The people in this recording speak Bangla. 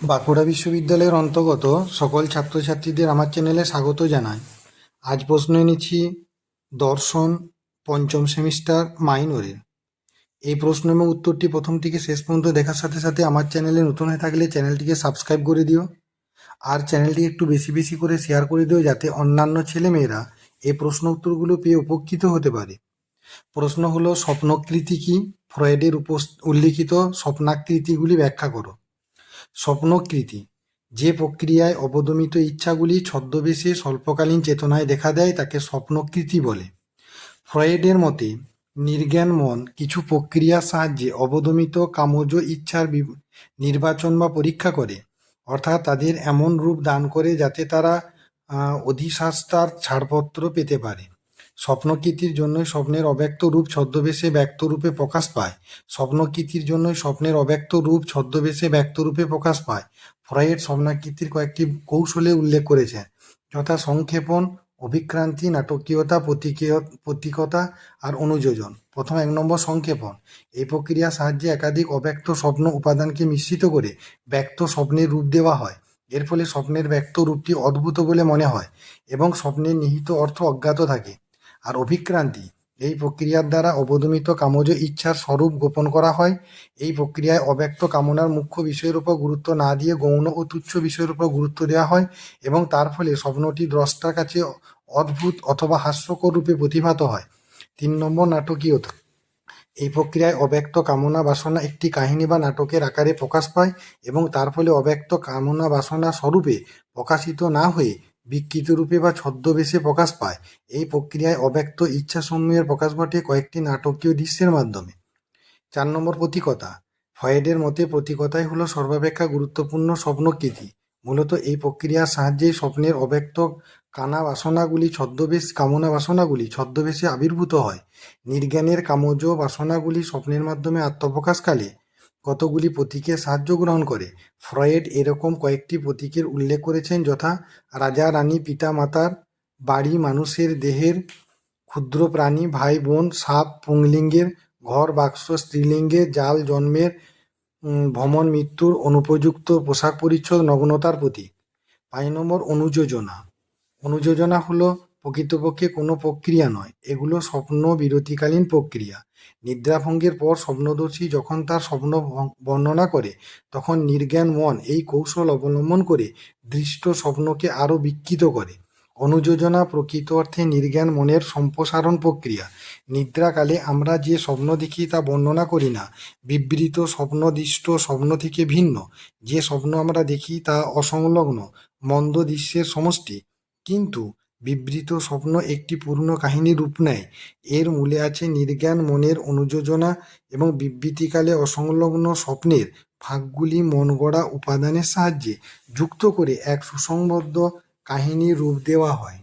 বাঁকুড়া বিশ্ববিদ্যালয়ের অন্তর্গত সকল ছাত্রছাত্রীদের আমার চ্যানেলে স্বাগত জানাই। আজ প্রশ্ন এনেছি, দর্শন, পঞ্চম সেমিস্টার, মাইনরের। এই প্রশ্ন এবং উত্তরটি প্রথম থেকে শেষ পর্যন্ত দেখার সাথে সাথে আমার চ্যানেলে নতুন হয়ে থাকলে চ্যানেলটিকে সাবস্ক্রাইব করে দিও। আর চ্যানেলটি একটু বেশি বেশি করে শেয়ার করে দিও যাতে অন্যান্য ছেলেমেয়েরা এই প্রশ্ন উত্তরগুলো পেয়ে উপকৃত হতে পারে। প্রশ্ন হলো, স্বপ্নকৃতি কি? ফ্রয়েডের উল্লিখিত স্বপ্নাকৃতিগুলি ব্যাখ্যা করো। স্বপ্নকৃতি। যে প্রক্রিয়ায় অবদমিত ইচ্ছাগুলি ছদ্মবেশে স্বল্পকালীন চেতনায় দেখা দেয়, তাকে স্বপ্নকৃতি বলে। ফ্রয়েডের মতে, নির্জ্ঞান মন কিছু প্রক্রিয়ার সাহায্যে অবদমিত কামজ ইচ্ছার নির্বাচন বা পরীক্ষা করে। অর্থাৎ তাদের এমন রূপ দান করে যাতে তারা অধিশাস্তার ছাড়পত্র পেতে পারে। স্বপ্নকৃতির জন্যই স্বপ্নের অব্যক্ত রূপ ছদ্মবেশে ব্যক্ত রূপে প্রকাশ পায়। স্বপ্নকৃতির জন্যই স্বপ্নের অব্যক্ত রূপ ছদ্মবেশে ব্যক্ত রূপে প্রকাশ পায়। ফ্রয়েড স্বপ্নাকৃতির কয়েকটি কৌশলে উল্লেখ করেছেন। যথা সংক্ষেপণ, অভিক্রান্তি, নাটকীয়তা প্রতীকতা আর অনুযোজন। প্রথম এক নম্বর সংক্ষেপণ। এই প্রক্রিয়ার সাহায্যে একাধিক অব্যক্ত স্বপ্ন উপাদানকে মিশ্রিত করে ব্যক্ত স্বপ্নের রূপ দেওয়া হয়। এর ফলে স্বপ্নের ব্যক্ত রূপটি অদ্ভুত বলে মনে হয় এবং স্বপ্নের নিহিত অর্থ অজ্ঞাত থাকে। আর অভিক্রান্তি। এই প্রক্রিয়ার দ্বারা অবদমিত কামজ ইচ্ছার স্বরূপ গোপন করা হয়। এই প্রক্রিয়ায় অব্যক্ত কামনার মুখ্য বিষয়ের উপর গুরুত্ব না দিয়ে গৌণ ও তুচ্ছ বিষয়ের উপর গুরুত্ব দেওয়া হয় এবং তার ফলে স্বপ্নটি দ্রষ্টার কাছে অদ্ভুত অথবা হাস্যকর রূপে প্রতিভাত হয়। তিন নম্বর নাটকীয়তা। এই প্রক্রিয়ায় অব্যক্ত কামনা বাসনা একটি কাহিনী বা নাটকের আকারে প্রকাশ পায় এবং তার ফলে অব্যক্ত কামনা বাসনা স্বরূপে প্রকাশিত না হয়ে বিকৃত রূপে বা ছদ্মবেশে প্রকাশ পায়। এই প্রক্রিয়ায় অব্যক্ত ইচ্ছাসমূহের প্রকাশ ঘটে কয়েকটি নাটকীয় দৃশ্যের মাধ্যমে। চার নম্বর প্রতীকতা। ফয়েডের মতে প্রতীকতাই হলো সর্বাপেক্ষা গুরুত্বপূর্ণ স্বপ্নকৃতি। মূলত এই প্রক্রিয়ার সাহায্যেই স্বপ্নের অব্যক্ত কানা বাসনাগুলি ছদ্মবেশ কামনা বাসনাগুলি ছদ্মবেশে আবির্ভূত হয়। নির্জ্ঞানের কামজ বাসনাগুলি স্বপ্নের মাধ্যমে আত্মপ্রকাশকালে কতগুলি প্রতীকের সাহায্য গ্রহণ করে? ফ্রয়েড এরকম কয়েকটি প্রতীকের উল্লেখ করেছেন যথা রাজা, রানী, পিতা, মাতার বাড়ি, মানুষের দেহের ক্ষুদ্র প্রাণী, ভাই, বোন, সাপ, পুংলিঙ্গের ঘর, বাক্স, স্ত্রীলিঙ্গের জাল, জন্মের ভ্রমণ, মৃত্যুর অনুপযুক্ত পোশাক পরিচ্ছদ, নগ্নতার প্রতীক। পাঁচ নম্বর অনুযোজনা। অনুযোজনা হলো প্রকৃতপক্ষে কোনো প্রক্রিয়া নয়। এগুলো স্বপ্ন বিরতিকালীন প্রক্রিয়া। নিদ্রাভঙ্গের পর স্বপ্নদর্শী যখন তার স্বপ্ন বর্ণনা করে, তখন নির্জ্ঞান মন এই কৌশল অবলম্বন করে দৃষ্ট স্বপ্নকে আরও বিকৃত করে। অনুযোজনা প্রকৃত অর্থে নির্জ্ঞান মনের সম্প্রসারণ প্রক্রিয়া। নিদ্রাকালে আমরা যে স্বপ্ন দেখি তা বর্ণনা করি না। বিবৃত স্বপ্নদৃষ্ট স্বপ্ন থেকে ভিন্ন। যে স্বপ্ন আমরা দেখি তা অসংলগ্ন, মন্দ দৃশ্যের সমষ্টি। কিন্তু বিবৃত স্বপ্ন একটি পূর্ণ কাহিনী রূপ নেয়। এর মূলে আছে নির্জ্ঞান, মনের অনুযোজনা এবং বিবৃতিকালে অসংলগ্ন স্বপ্নের ফাঁকগুলি মন গড়া উপাদানের সাহায্যে যুক্ত করে এক সুসংবদ্ধ কাহিনী রূপ দেওয়া হয়।